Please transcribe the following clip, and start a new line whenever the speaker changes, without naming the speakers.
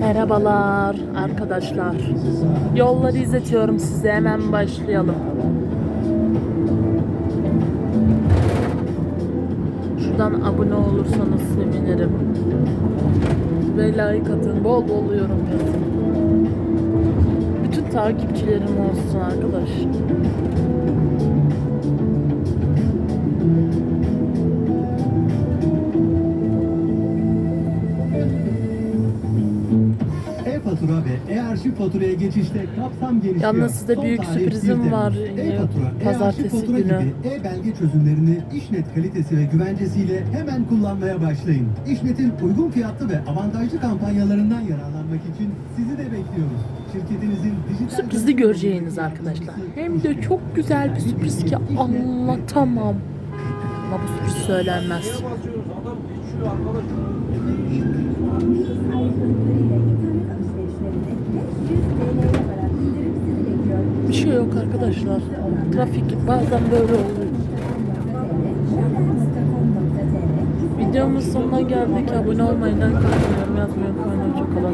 Merhabalar arkadaşlar. Yolları izletiyorum size. Hemen başlayalım. Şuradan abone olursanız sevinirim. Ve like atın. Bol bol yorum yazın. Bütün takipçilerim olsun arkadaş.
E-fatura ve e-arşiv faturaya geçişte kapsam genişliyor.
Yalnız size
Son
büyük
tarih
sürprizim
1 Temmuz.
var.
E-fatura,
Pazartesi
e-arşiv fatura
günü.
gibi e-belge çözümlerini İşnet kalitesi ve güvencesiyle hemen kullanmaya başlayın. İşnet'in uygun fiyatlı ve avantajlı kampanyalarından yararlanmak için sizi de bekliyoruz. Şirketinizin dijital...
Sürprizi göreceğiniz arkadaşlar. Hem de çok güzel bir sürpriz ki anlatamam. Ama bu sürpriz söylenmez.
adam geçiyor arkadaş.
Şey yok arkadaşlar. Trafik bazen böyle oluyor. Videomuz sonuna geldik. Abone olmayı, like atmayı, yazmayı unutmayın. Hoşçakalın.